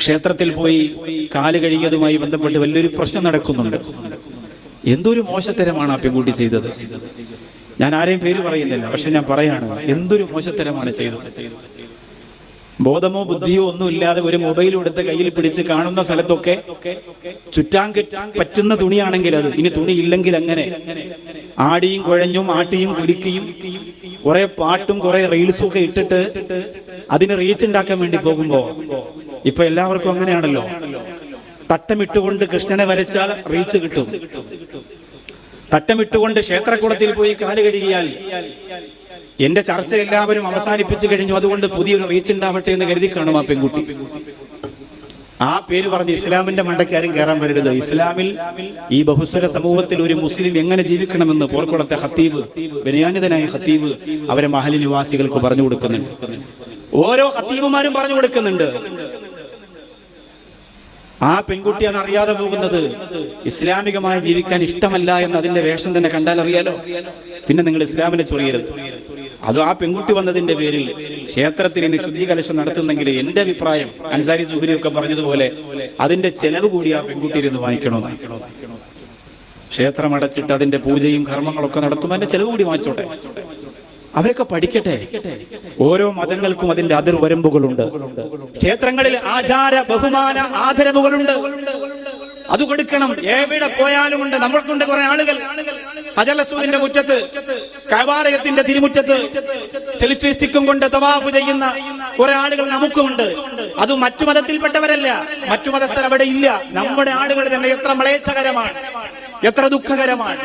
ക്ഷേത്രത്തിൽ പോയി കാൽ കഴുകിയതുമായി ബന്ധപ്പെട്ട് വലിയൊരു പ്രശ്നം നടക്കുന്നുണ്ട്. എന്തൊരു മോശത്തരമാണ് ആ പെൺകുട്ടി ചെയ്തത്? ഞാൻ ആരെയും പേര് പറയുന്നില്ല പക്ഷെ ഞാൻ പറയാണ് എന്തൊരു മോശത്തരമാണ് ചെയ്തത്? ബോധമോ ബുദ്ധിയോ ഒന്നും ഇല്ലാതെ ഒരു മൊബൈൽ എടുത്ത് കയ്യിൽ പിടിച്ച് കാണുന്ന സ്ഥലത്തൊക്കെ ചുറ്റാൻ കിട്ടാൻ പറ്റുന്ന തുണിയാണെങ്കിൽ അത്. ഇനി തുണി ഇല്ലെങ്കിൽ അങ്ങനെ. ആടിയും കുഴഞ്ഞും ആട്ടിയും കുലുക്കിയും കുറെ പാട്ടും കുറെ റീൽസും ഒക്കെ ഇട്ടിട്ട് അതിന് റീച്ച് ഉണ്ടാക്കാൻ വേണ്ടി പോകുമ്പോ ഇപ്പൊ എല്ലാവർക്കും അങ്ങനെയാണല്ലോ. തട്ടമിട്ടുകൊണ്ട് കൃഷ്ണനെ വരച്ചാൽ റീച്ച് കിട്ടും. തട്ടമിട്ടുകൊണ്ട് ക്ഷേത്രക്കുളത്തിൽ പോയി കാൽ കഴുകിയാൽ എന്റെ ചർച്ച എല്ലാവരും അവസാനിപ്പിച്ചു കഴിഞ്ഞു. അതുകൊണ്ട് പുതിയൊരു റീച്ച് ഉണ്ടാവട്ടെ എന്ന് കരുതി കാണും ആ പെൺകുട്ടി. ആ പേര് പറഞ്ഞ് ഇസ്ലാമിന്റെ മണ്ടക്കാരും കയറാൻ വരരുത്. ഇസ്ലാമിൽ ഈ ബഹുസ്വര സമൂഹത്തിൽ ഒരു മുസ്ലിം എങ്ങനെ ജീവിക്കണമെന്ന് പോർക്കുളത്തെ ഹത്തീബ് ബനിയാനിതനായ ഹത്തീബ് അവരെ മഹലി നിവാസികൾക്ക് പറഞ്ഞു കൊടുക്കുന്നുണ്ട്. ഓരോ ഹത്തീബുമാരും പറഞ്ഞു കൊടുക്കുന്നുണ്ട്. ആ പെൺകുട്ടിയാണ് അറിയാതെ പോകുന്നത്. ഇസ്ലാമികമായി ജീവിക്കാൻ ഇഷ്ടമല്ല എന്ന് അതിന്റെ വേഷം തന്നെ കണ്ടാൽ അറിയാലോ? പിന്നെ നിങ്ങൾ ഇസ്ലാമിനെ ചൊറിയരുത്. അത് ആ പെൺകുട്ടി വന്നതിന്റെ പേരിൽ ക്ഷേത്രത്തിൽ ഇനി ശുദ്ധി കലശം നടത്തുന്നെങ്കിൽ എന്റെ അഭിപ്രായം അൻസാരി സുഹരി ഒക്കെ പറഞ്ഞതുപോലെ അതിന്റെ ചെലവ് കൂടി ആ പെൺകുട്ടിയിൽ നിന്ന് വാങ്ങിക്കണമെന്ന് ക്ഷേത്രം അടച്ചിട്ട് അതിന്റെ പൂജയും കർമ്മങ്ങളൊക്കെ നടത്തുമ്പോൾ അതിന്റെ ചെലവ് കൂടി വാങ്ങിച്ചോട്ടെ. അവരൊക്കെ പഠിക്കട്ടെ. ഓരോ മതങ്ങൾക്കും അതിന്റെ അതിർവരമ്പുകളുണ്ട് ക്ഷേത്രങ്ങളിൽ ആചാര ബഹുമാന ആദരവുകളുണ്ട്. അത് കൊടുക്കണം. എവിടെ പോയാലും ഉണ്ട് നമ്മൾക്കുണ്ട് കുറെ ആളുകൾ. അജലസൂദിന്റെ മുറ്റത്ത് കവാലയത്തിന്റെ തിരുമുറ്റത്ത് സെൽഫി സ്റ്റിക്കും കൊണ്ട് തവാഫ് ചെയ്യുന്ന കുറെ ആളുകൾ നമുക്കുമുണ്ട്. അത് മറ്റു മതത്തിൽപ്പെട്ടവരല്ല. മറ്റു മതസ്ഥർ അവിടെ ഇല്ല. നമ്മുടെ ആളുകൾ തന്നെ എത്ര മ്ലേച്ഛകരമാണ്. എത്ര ദുഃഖകരമാണ്.